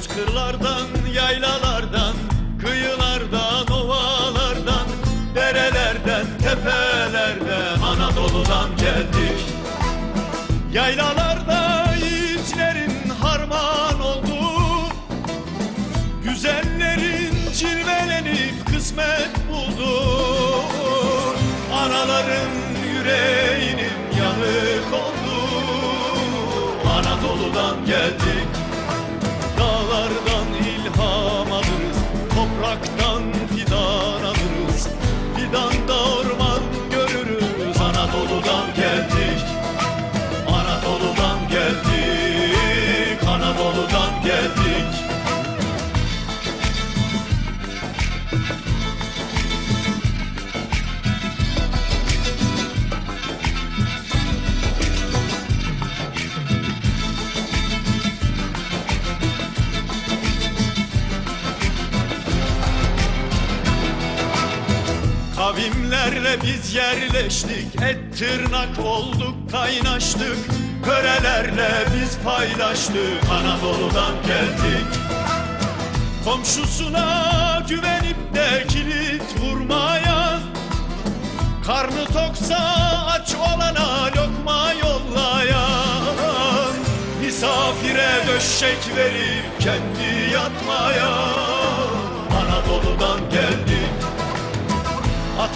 Bozkırlardan, yaylalardan, kıyılardan, ovalardan, derelerden, tepelerden, Anadolu'dan geldik. Yaylalarda yiğitlerin harman oldu, güzellerin cilvelenip kısmet buldu. Anaların yüreğinin yanık oldu, Anadolu'dan geldik. Kavimlerle biz yerleştik Et tırnak olduk kaynaştık. Körelerle biz paylaştık Anadolu'dan geldik. Komşusuna güvenip de kilit vurmayan Karnı toksa aç olana lokma yollayan Misafire döşek verip kendi yatmayan Anadolu'dan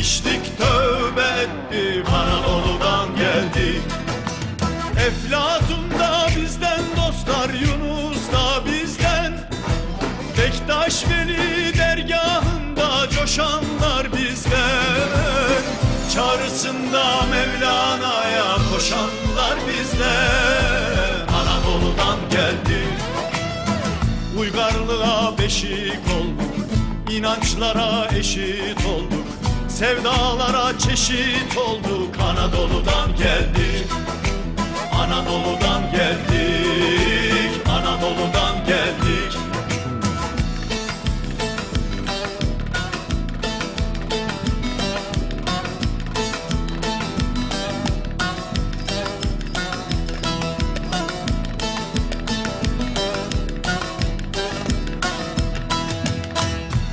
piştik tövbe ettik Anadolu'dan geldik. Eflatun da bizden dostlar Yunus da bizden. Bektaş Veli dergahında coşanlar bizden. Çağrısında Mevlana'ya koşanlar bizden. Anadolu'dan geldik. Uygarlığa beşik olduk inançlara eşit olduk Sevdalara çeşit olduk Anadolu'dan geldik Anadolu'dan geldik Anadolu'dan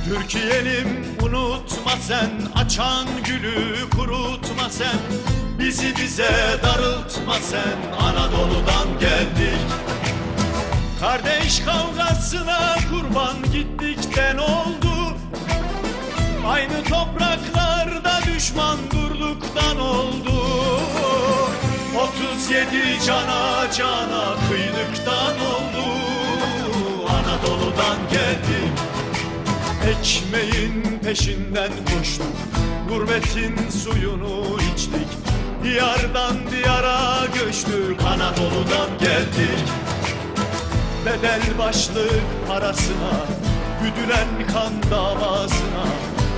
Türkiye'lim unutma sen. Açan gülü kurutma sen. Bizi bize darıltma sen. Anadolu'dan geldik. Kardeş kavgasına kurban gittikten oldu? Aynı topraklarda düşman durduktan oldu? 37 cana cana kıydıktan oldu? Anadolu'dan geldik Ekmeğin peşinden koştuk. Gurbetin suyunu içtik. Diyardan diyara göçtük. Anadolu'dan geldik. Bedel başlık parasına Güdülen kan davasına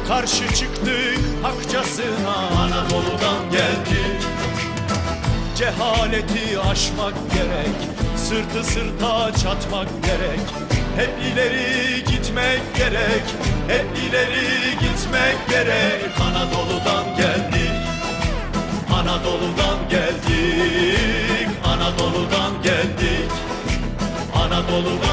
Karşı çıktık hakçasına. Anadolu'dan geldik. Cehaleti aşmak gerek Sırtı sırta çatmak gerek. Hep ileri gitmek gerek. Hep ileri gitmek gerek. Anadolu'dan geldik. Anadolu'dan geldik. Anadolu'dan geldik. Anadolu'dan